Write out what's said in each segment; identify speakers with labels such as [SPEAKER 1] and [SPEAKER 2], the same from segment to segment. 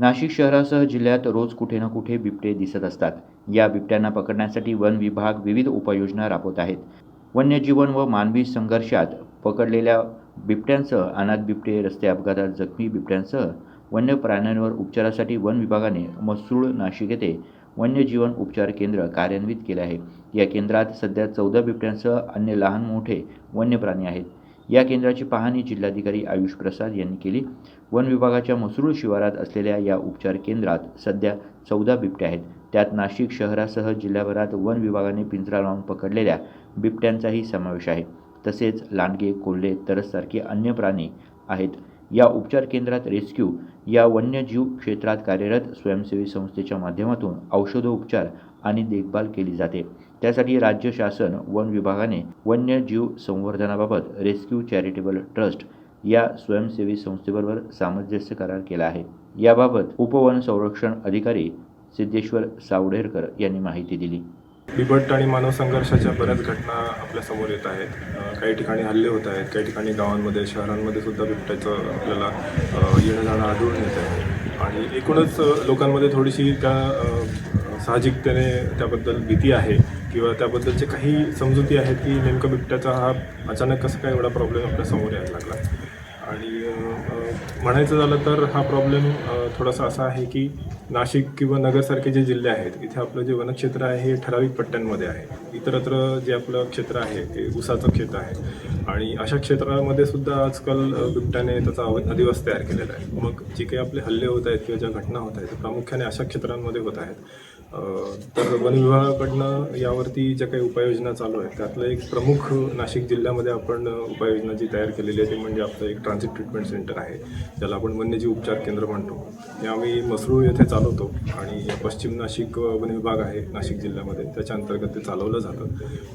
[SPEAKER 1] नाशिक शहरासह जिल्ह्यात रोज कुठे ना कुठे बिबटे दिसत असतात. या बिबट्यांना पकडण्यासाठी वन विभाग विविध उपाययोजना राबवत आहेत. वन्यजीवन व मानवी संघर्षात पकडलेल्या बिबट्यांसह अनाथ बिबटे रस्ते अपघातात जखमी बिबट्यांसह वन्य प्राण्यांवर उपचारासाठी वन विभागाने मसरूळ नाशिक येथे वन्यजीवन उपचार केंद्र कार्यान्वित केले आहे. या केंद्रात सध्या चौदा बिबट्यांसह अन्य लहान मोठे वन्य प्राणी आहेत. या केंद्राची पाहणी जिल्हाधिकारी आयुष प्रसाद यांनी केली. वन विभागाच्या मसरूळ शिवारात असलेल्या या उपचार केंद्रात सध्या चौदा बिबटे आहेत. त्यात नाशिक शहरासह जिल्ह्याभरात वन विभागाने पिंजरा लावून पकडलेल्या बिबट्यांचाही समावेश आहे. तसेच लांडगे कोल्हे तरससारखे अन्य प्राणी आहेत. या उपचार केंद्रात रेस्क्यू या वन्यजीव क्षेत्रात कार्यरत स्वयंसेवी संस्थेच्या माध्यमातून औषधोपचार आणि देखभाल केली जाते. त्यासाठी राज्य शासन वन विभागाने वन्यजीव संवर्धनाबाबत रेस्क्यू चॅरिटेबल ट्रस्ट या स्वयंसेवी संस्थेबरोबर सामंजस्य करार केला आहे. याबाबत उपवन संरक्षण अधिकारी सिद्धेश्वर सावडेरकर यांनी माहिती दिली.
[SPEAKER 2] बिबट आणि मानव संघर्षाच्या बऱ्याच घटना आपल्यासमोर येत आहेत. काही ठिकाणी हल्ले होत आहेत काही ठिकाणी गावांमध्ये शहरांमध्ये सुद्धा बिबट्याचं आपल्याला येणं जाणं आढळून येत आहे. आणि एकूणच लोकांमध्ये थोडीशी त्या साहजिकतेने त्याबद्दल भीती आहे. किंवा त्याबद्दलचे काही समजुती आहेत की नेमकं बिबट्याचा हा अचानक कसं काय एवढा प्रॉब्लेम आपल्यासमोर यायला लागला? आणि म्हणायचं झालं तर हा प्रॉब्लेम थोडासा असा आहे की नाशिक किंवा नगरसारखे जे जिल्हे आहेत इथे आपलं जे वनक्षेत्र आहे हे ठराविक पट्ट्यांमध्ये आहे. इतरत्र जे आपलं क्षेत्र आहे ते उसाचं क्षेत्र आहे. आणि अशा क्षेत्रामध्ये सुद्धा आजकाल बिबट्याने त्याचा अव- अधिवास तयार केलेला आहे. मग जे काही आपले हल्ले होत आहेत किंवा ज्या घटना होत आहेत त्या प्रामुख्याने अशा क्षेत्रांमध्ये होत आहेत. तर वन विभागाकडनं यावरती ज्या काही उपाययोजना चालू आहेत त्यातलं एक प्रमुख नाशिक जिल्ह्यामध्ये आपण उपाययोजना जी तयार केलेली आहे ती म्हणजे आपलं एक ट्रान्झिट ट्रीटमेंट सेंटर आहे ज्याला आपण वन्यजीव उपचार केंद्र म्हणतो. हे आम्ही मसरूळ येथे चालवतो आणि पश्चिम नाशिक वन विभाग आहे नाशिक जिल्ह्यामध्ये. त्याच्या अंतर्गत ते चालवलं जातं.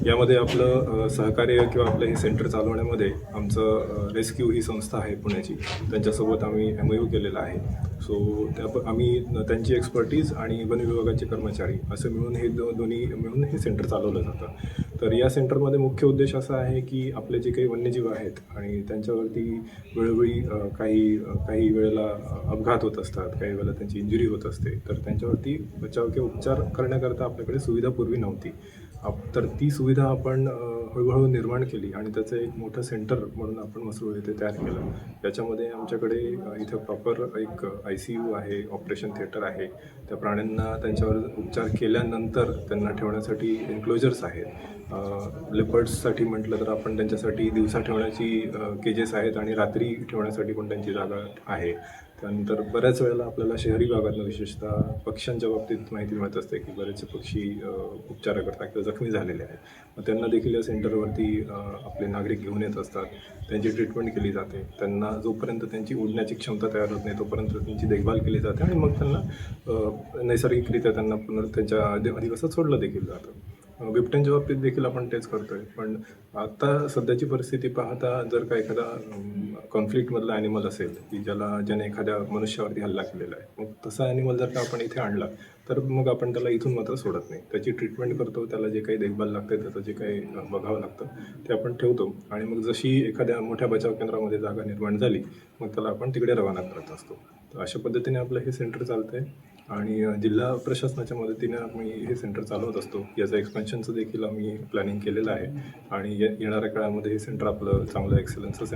[SPEAKER 2] यामध्ये आपलं सहकार्य किंवा आपलं हे सेंटर चालवण्यामध्ये आमचं रेस्क्यू ही संस्था आहे पुण्याची. त्यांच्यासोबत आम्ही एम यू केलेला आहे. सो त्या प- आम्ही त्यांची एक्सपर्टीज आणि वन विभागाचे कर्मचारी असं मिळून हे दो दोन्ही मिळून हे सेंटर चालवलं जातं. तर या सेंटरमध्ये मुख्य उद्देश असा आहे की आपले जे काही वन्यजीव आहेत आणि त्यांच्यावरती वेळोवेळी काही काही वेळेला अपघात होत असतात काही वेळेला त्यांची इंजुरी होत असते तर त्यांच्यावरती बचाव किंवा उपचार करण्याकरता आपल्याकडे सुविधा पूर्वी नव्हती. आप- तर ती सुविधा आपण हळूहळू निर्माण केली आणि त्याचं एक मोठं सेंटर म्हणून आपण मसरूळ येथे तयार केलं. त्याच्यामध्ये आमच्याकडे इथं प्रॉपर एक आय सी यू आहे ऑपरेशन थिएटर आहे. त्या प्राण्यांना त्यांच्यावर उपचार केल्यानंतर त्यांना ठेवण्यासाठी एन्क्लोजर्स आहेत. लेपर्ड्ससाठी म्हटलं तर आपण त्यांच्यासाठी दिवसा ठेवण्याची केजेस आहेत आणि रात्री ठेवण्यासाठी पण त्यांची जागा आहे. त्यानंतर बऱ्याच वेळेला आपल्याला शहरी भागातनं विशेषतः पक्ष्यांच्या बाबतीत माहिती मिळत असते की बरेचसे पक्षी उपचाराकरता किंवा जखमी झालेले आहेत. मग त्यांना देखील या सेंटरवरती आपले नागरिक घेऊन येत असतात. त्यांची ट्रीटमेंट केली जाते. त्यांना जोपर्यंत त्यांची उडण्याची क्षमता तयार होत नाही तोपर्यंत त्यांची देखभाल केली जाते आणि मग त्यांना नैसर्गिकरित्या त्यांना पुन्हा त्यांच्या अधिवासात सोडलं देखील जातं. बिबट्यांच्या बाबतीत देखील आपण तेच करतोय. पण आता सध्याची परिस्थिती पाहता जर का एखादा कॉन्फ्लिक्टमधला ॲनिमल असेल की ज्याला ज्याने एखाद्या मनुष्यावरती हल्ला केलेला आहे मग तसा ॲनिमल जर का आपण इथे आणला तर मग आपण त्याला इथून मात्र सोडत नाही. त्याची ट्रीटमेंट करतो त्याला जे काही देखभाल लागते त्याचं जे काही बघावं लागतं ते आपण ठेवतो. आणि मग जशी एखाद्या मोठ्या बचाव केंद्रामध्ये जागा निर्माण झाली मग त्याला आपण तिकडे रवाना करत असतो. तर अशा पद्धतीने आपलं हे सेंटर चालतंय. आणि जिल्हा प्रशासनाच्या मदतीने आम्ही हे सेंटर चालवत असतो. याचं एक्सपेन्शनचं देखील आम्ही प्लॅनिंग केलेलं आहे. आणि येणाऱ्या काळामध्ये हे सेंटर आपलं चांगलं एक्सलन्सचं